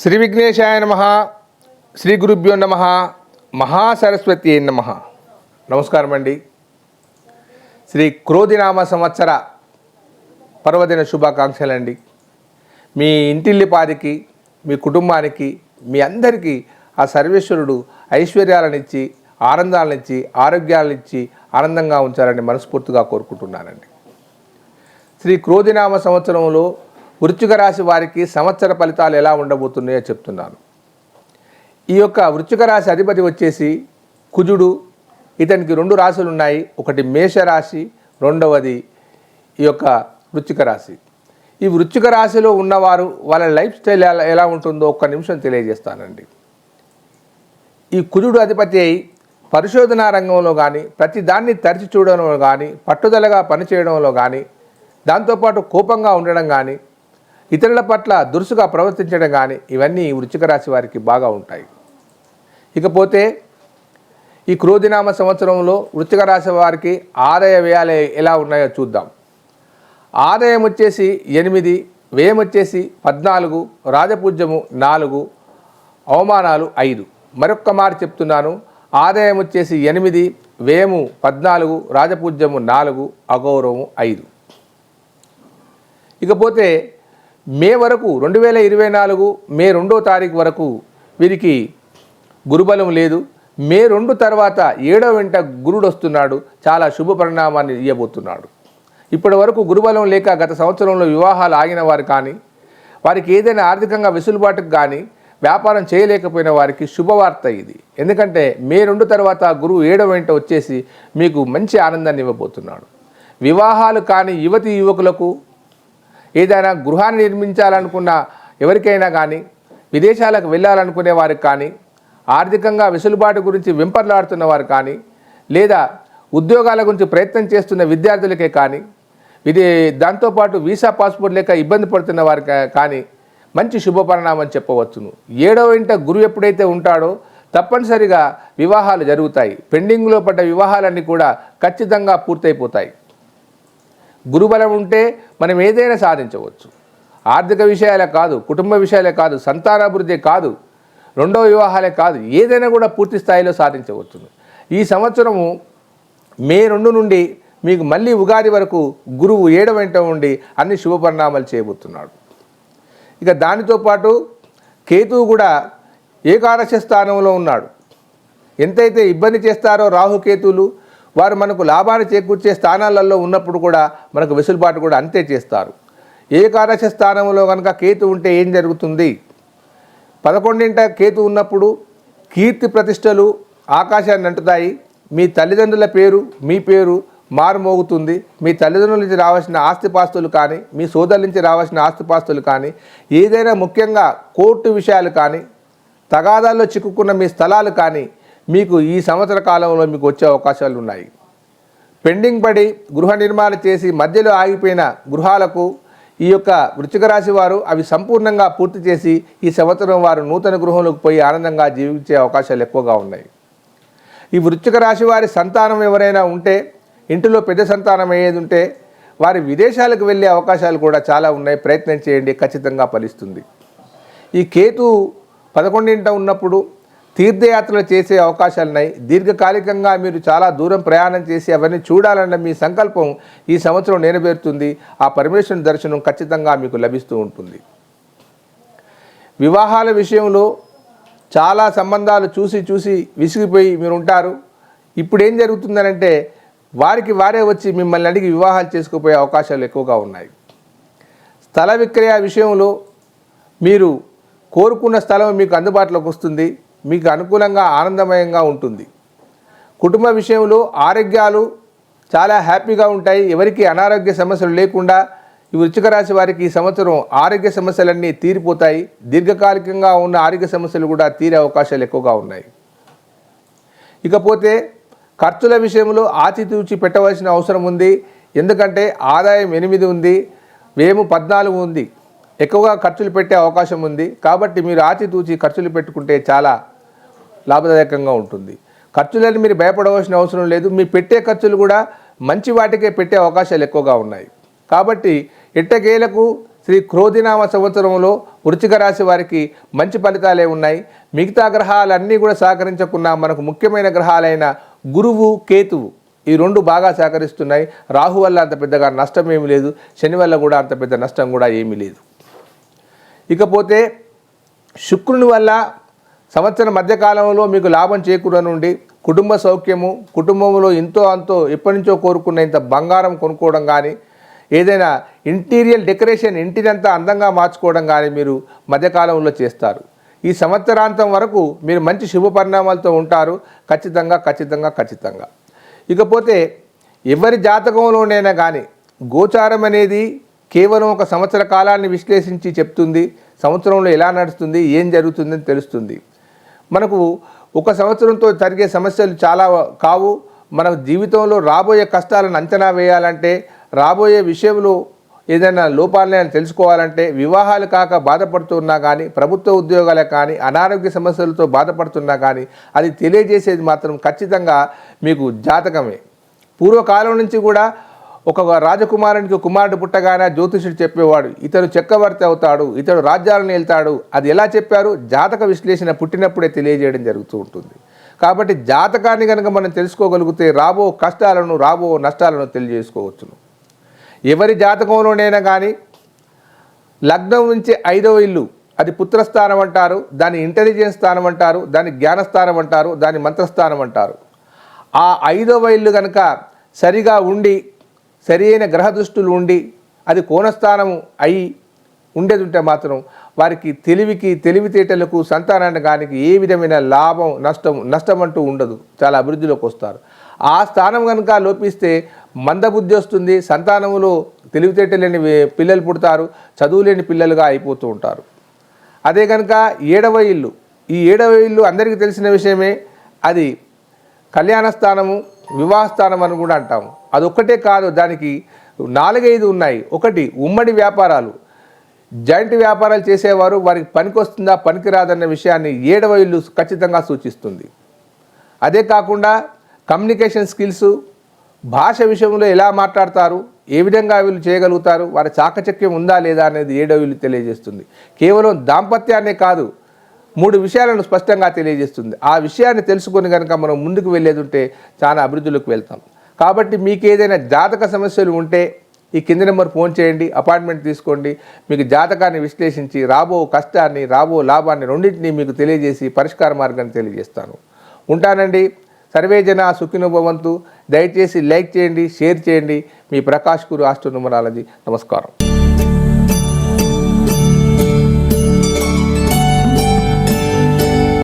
శ్రీ విఘ్నేశాయ నమ శ్రీ గురుభ్యో నమ మహాసరస్వతి నమ. నమస్కారం అండి. శ్రీ క్రోధినామ సంవత్సర పర్వదిన శుభాకాంక్షలండి మీ ఇంటిల్లిపాదికి మీ కుటుంబానికి మీ అందరికీ ఆ సర్వేశ్వరుడు ఐశ్వర్యాలనిచ్చి ఆనందాలనిచ్చి ఆరోగ్యాలనిచ్చి ఆనందంగా ఉంచాలని మనస్ఫూర్తిగా కోరుకుంటున్నానండి. శ్రీ క్రోధినామ సంవత్సరంలో వృశ్చిక రాశి వారికి సంవత్సర ఫలితాలు ఎలా ఉండబోతున్నాయో చెప్తున్నాను. ఈ యొక్క వృశ్చిక రాశి అధిపతి వచ్చేసి కుజుడు. ఇతనికి రెండు రాశులు ఉన్నాయి. ఒకటి మేషరాశి రెండవది ఈ యొక్క వృశ్చిక రాశి. ఈ వృశ్చిక రాశిలో ఉన్నవారు వాళ్ళ లైఫ్ స్టైల్ ఎలా ఎలా ఉంటుందో ఒక్క నిమిషం తెలియజేస్తానండి. ఈ కుజుడు అధిపతి అయి పరిశోధనా రంగంలో కానీ ప్రతి దాన్ని తరిచి చూడడంలో కానీ పట్టుదలగా పనిచేయడంలో కానీ దాంతోపాటు కోపంగా ఉండడం కానీ ఇతరుల పట్ల దురుసుగా ప్రవర్తించడం కానీ ఇవన్నీ వృచ్చిక రాశి వారికి బాగా ఉంటాయి. ఇకపోతే ఈ క్రోధినామ సంవత్సరంలో వృచ్చిక రాశి వారికి ఆదాయ వ్యయాలు ఎలా ఉన్నాయో చూద్దాం. ఆదాయం వచ్చేసి ఎనిమిది వ్యయం వచ్చేసి పద్నాలుగు రాజపూజ్యము నాలుగు అవమానాలు ఐదు. మరొక్క మాట చెప్తున్నాను. ఆదాయం వచ్చేసి ఎనిమిది వ్యయము పద్నాలుగు రాజపూజ్యము నాలుగు అగౌరవము ఐదు. ఇకపోతే మే వరకు రెండు వేల ఇరవై నాలుగు మే రెండో తారీఖు వరకు వీరికి గురుబలం లేదు. మే రెండు తర్వాత ఏడో వెంట గురుడు వస్తున్నాడు. చాలా శుభ పరిణామాన్ని ఇవ్వబోతున్నాడు ఇప్పటి వరకు గురుబలం లేక గత సంవత్సరంలో వివాహాలు ఆగిన వారు కానీ వారికి ఏదైనా ఆర్థికంగా వెసులుబాటుకు కానీ వ్యాపారం చేయలేకపోయిన వారికి శుభవార్త ఇది. ఎందుకంటే మే రెండు తర్వాత గురువు ఏడో వెంట వచ్చేసి మీకు మంచి ఆనందాన్ని ఇవ్వబోతున్నాడు. వివాహాలు కాని యువతి యువకులకు ఏదైనా గృహాన్ని నిర్మించాలనుకున్న ఎవరికైనా కానీ విదేశాలకు వెళ్ళాలనుకునే వారికి కానీ ఆర్థికంగా వెసులుబాటు గురించి వెంపర్లాడుతున్న వారు కానీ లేదా ఉద్యోగాల గురించి ప్రయత్నం చేస్తున్న విద్యార్థులకే కానీ ఇది దాంతోపాటు వీసా పాస్పోర్ట్ లేక ఇబ్బంది పడుతున్న వారికి కానీ మంచి శుభపరిణామం చెప్పవచ్చును. ఏడవ ఇంట గురువు ఎప్పుడైతే ఉంటాడో తప్పనిసరిగా వివాహాలు జరుగుతాయి. పెండింగ్లో పడ్డ వివాహాలన్నీ కూడా ఖచ్చితంగా పూర్తయిపోతాయి. గురుబలం ఉంటే మనం ఏదైనా సాధించవచ్చు. ఆర్థిక విషయాలే కాదు కుటుంబ విషయాలే కాదు సంతానాభివృద్ధి కాదు రెండవ వివాహాలే కాదు ఏదైనా కూడా పూర్తి స్థాయిలో సాధించవచ్చు. ఈ సంవత్సరము మే రెండు నుండి మీకు మళ్ళీ ఉగాది వరకు గురువు ఏడవ వెంట ఉండి అన్ని శుభపరిణామాలు చేయబోతున్నాడు ఇక దానితో పాటు కేతువు కూడా ఏకాదశ స్థానంలో ఉన్నాడు. ఎంతైతే ఇబ్బంది చేస్తారో రాహుకేతువులు వారు మనకు లాభాన్ని చేకూర్చే స్థానాలలో ఉన్నప్పుడు కూడా మనకు వెసులుబాటు కూడా అంతే చేస్తారు. ఏకాదశ స్థానంలో కనుక కేతు ఉంటే ఏం జరుగుతుంది? పదకొండింట కేతు ఉన్నప్పుడు కీర్తి ప్రతిష్టలు ఆకాశాన్ని అంటుతాయి. మీ తల్లిదండ్రుల పేరు మీ పేరు మారుమోగుతుంది. మీ తల్లిదండ్రుల నుంచి రావాల్సిన ఆస్తిపాస్తులు కానీ మీ సోదరుల నుంచి రావాల్సిన ఆస్తిపాస్తులు కానీ ఏదైనా ముఖ్యంగా కోర్టు విషయాలు కానీ తగాదాల్లో చిక్కుకున్న మీ స్థలాలు కానీ మీకు ఈ సంవత్సర కాలంలో మీకు వచ్చే అవకాశాలు ఉన్నాయి. పెండింగ్ పడి గృహ నిర్మాణం చేసి మధ్యలో ఆగిపోయిన గృహాలకు ఈ యొక్క వృశ్చిక రాశి వారు అవి సంపూర్ణంగా పూర్తి చేసి ఈ సంవత్సరం వారు నూతన గృహంలోకి పోయి ఆనందంగా జీవించే అవకాశాలు ఎక్కువగా ఉన్నాయి. ఈ వృశ్చిక రాశి వారి సంతానం ఎవరైనా ఉంటే ఇంటిలో పెద్ద సంతానం అయ్యేది ఉంటే వారి విదేశాలకు వెళ్ళే అవకాశాలు కూడా చాలా ఉన్నాయి. ప్రయత్నం చేయండి ఖచ్చితంగా ఫలిస్తుంది. ఈ కేతు పదకొండింట ఉన్నప్పుడు తీర్థయాత్రలు చేసే అవకాశాలు ఉన్నాయి. దీర్ఘకాలికంగా మీరు చాలా దూరం ప్రయాణం చేసి అవన్నీ చూడాలన్న మీ సంకల్పం ఈ సంవత్సరం నెరవేరుతుంది. ఆ పరమేశ్వరుని దర్శనం ఖచ్చితంగా మీకు లభిస్తూ ఉంటుంది. వివాహాల విషయంలో చాలా సంబంధాలు చూసి చూసి విసిగిపోయి మీరు ఉంటారు. ఇప్పుడు ఏం జరుగుతుందనంటే వారికి వారే వచ్చి మిమ్మల్ని అడిగి వివాహాలు చేసుకుపోయే అవకాశాలు ఎక్కువగా ఉన్నాయి. స్థల విక్రయ విషయంలో మీరు కోరుకున్న స్థలం మీకు అందుబాటులోకి వస్తుంది. మీకు అనుకూలంగా ఆనందమయంగా ఉంటుంది. కుటుంబ విషయంలో ఆరోగ్యాలు చాలా హ్యాపీగా ఉంటాయి. ఎవరికి అనారోగ్య సమస్యలు లేకుండా ఈ వృచ్చిక రాశి వారికి ఈ సంవత్సరం ఆరోగ్య సమస్యలన్నీ తీరిపోతాయి. దీర్ఘకాలికంగా ఉన్న ఆరోగ్య సమస్యలు కూడా తీరే అవకాశాలు ఎక్కువగా ఉన్నాయి. ఇకపోతే ఖర్చుల విషయంలో ఆచితూచి పెట్టవలసిన అవసరం ఉంది. ఎందుకంటే ఆదాయం ఎనిమిది ఉంది వేము పద్నాలుగు ఉంది. ఎక్కువగా ఖర్చులు పెట్టే అవకాశం ఉంది. కాబట్టి మీరు ఆచితూచి ఖర్చులు పెట్టుకుంటే చాలా లాభదాయకంగా ఉంటుంది. ఖర్చులని మీరు భయపడవలసిన అవసరం లేదు. మీ పెట్టే ఖర్చులు కూడా మంచి వాటికే పెట్టే అవకాశాలు ఎక్కువగా ఉన్నాయి. కాబట్టి ఎట్టకేలకు శ్రీ క్రోధినామ సంవత్సరంలో వృచ్చిక రాశి వారికి మంచి ఫలితాలే ఉన్నాయి. మిగతా గ్రహాలన్నీ కూడా సహకరించకున్నా మనకు ముఖ్యమైన గ్రహాలైన గురువు కేతువు ఈ రెండు బాగా సహకరిస్తున్నాయి. రాహు వల్ల అంత పెద్దగా నష్టం ఏమీ లేదు. శని వల్ల కూడా అంత పెద్ద నష్టం కూడా ఏమీ లేదు. ఇకపోతే శుక్రుని వల్ల సంవత్సరం మధ్యకాలంలో మీకు లాభం చేకూరనుండి కుటుంబ సౌఖ్యము కుటుంబంలో ఇంతో అంతో ఎప్పటి నుంచో కోరుకున్న ఇంత బంగారం కొనుక్కోవడం కానీ ఏదైనా ఇంటీరియర్ డెకరేషన్ ఇంటినంతా అందంగా మార్చుకోవడం కానీ మీరు మధ్యకాలంలో చేస్తారు. ఈ సంవత్సరాంతం వరకు మీరు మంచి శుభ పరిణామాలతో ఉంటారు. ఖచ్చితంగా ఖచ్చితంగా ఖచ్చితంగా. ఇకపోతే ఎవరి జాతకంలోనైనా కానీ గోచారం అనేది కేవలం ఒక సంవత్సర కాలాన్ని విశ్లేషించి చెప్తుంది సంవత్సరంలో ఎలా నడుస్తుంది ఏం జరుగుతుందని తెలుస్తుంది. మనకు ఒక సంవత్సరంతో జరిగే సమస్యలు చాలా కావు. మన జీవితంలో రాబోయే కష్టాలను అంచనా వేయాలంటే రాబోయే విషయంలో ఏదైనా లోపాలని తెలుసుకోవాలంటే వివాహాలు కాక బాధపడుతున్నా కానీ ప్రభుత్వ ఉద్యోగాలే కానీ అనారోగ్య సమస్యలతో బాధపడుతున్నా కానీ అది తెలియజేసేది మాత్రం ఖచ్చితంగా మీకు జాతకమే. పూర్వకాలం నుంచి కూడా ఒక రాజకుమారునికి కుమారుడు పుట్టగానే జ్యోతిషుడు చెప్పేవాడు ఇతడు చక్రవర్తి అవుతాడు ఇతడు రాజ్యాలను వెళ్తాడు అది ఎలా చెప్పారు? జాతక విశ్లేషణ పుట్టినప్పుడే తెలియజేయడం జరుగుతూ ఉంటుంది. కాబట్టి జాతకాన్ని కనుక మనం తెలుసుకోగలిగితే రాబో కష్టాలను రాబో నష్టాలను తెలియజేసుకోవచ్చును. ఎవరి జాతకంలోనైనా కానీ లగ్నం నుంచి ఐదవ ఇల్లు అది పుత్రస్థానం అంటారు దాని ఇంటెలిజెన్స్ స్థానం అంటారు దాని జ్ఞానస్థానం అంటారు దాని మంత్రస్థానం అంటారు. ఆ ఐదవ ఇల్లు కనుక సరిగా ఉండి సరి అయిన గ్రహ ఉండి అది కోణస్థానము అయి ఉండేది ఉంటే మాత్రం వారికి తెలివికి తెలివితేటలకు సంతానాన్ని ఏ విధమైన లాభం నష్టం నష్టం అంటూ ఉండదు. చాలా అభివృద్ధిలోకి వస్తారు. ఆ స్థానం కనుక లోపిస్తే మందబుద్ధి వస్తుంది. సంతానములో తెలివితేటలు లేని పిల్లలు పుడతారు. చదువు లేని పిల్లలుగా అయిపోతూ ఉంటారు. అదే కనుక ఏడవ ఇల్లు. ఈ ఏడవ ఇల్లు అందరికీ తెలిసిన విషయమే. అది కళ్యాణ స్థానము వివాహస్థానం అని కూడా అంటాము అదొక్కటే కాదు దానికి నాలుగైదు ఉన్నాయి. ఒకటి ఉమ్మడి వ్యాపారాలు. జాయింట్ వ్యాపారాలు చేసేవారు వారికి పనికొస్తుందా పనికిరాదన్న విషయాన్ని ఏడవ ఇల్లు ఖచ్చితంగా సూచిస్తుంది. అదే కాకుండా కమ్యూనికేషన్ స్కిల్స్ భాష విషయంలో ఎలా మాట్లాడతారు ఏ విధంగా వీళ్ళు చేయగలుగుతారు వారి చాకచక్యం ఉందా లేదా అనేది ఏడవ ఇల్లు తెలియజేస్తుంది. కేవలం దాంపత్యాన్నే కాదు మూడు విషయాలను స్పష్టంగా తెలియజేస్తుంది. ఆ విషయాన్ని తెలుసుకొని కనుక మనం ముందుకు వెళ్ళేది ఉంటే చాలా అభివృద్ధిలోకి వెళ్తాం. కాబట్టి మీకు ఏదైనా జాతక సమస్యలు ఉంటే ఈ కింది నెంబర్ ఫోన్ చేయండి అపాయింట్మెంట్ తీసుకోండి. మీకు జాతకాన్ని విశ్లేషించి రాబో కష్టాన్ని రాబో లాభాన్ని రెండింటినీ మీకు తెలియజేసి పరిష్కార మార్గాన్ని తెలియజేస్తాను. ఉంటానండి. సర్వే జన సుఖినుభవంతు దయచేసి లైక్ చేయండి షేర్ చేయండి. మీ ప్రకాష్ గురు ఆస్ట్రోనుమరాలజీ నమస్కారం.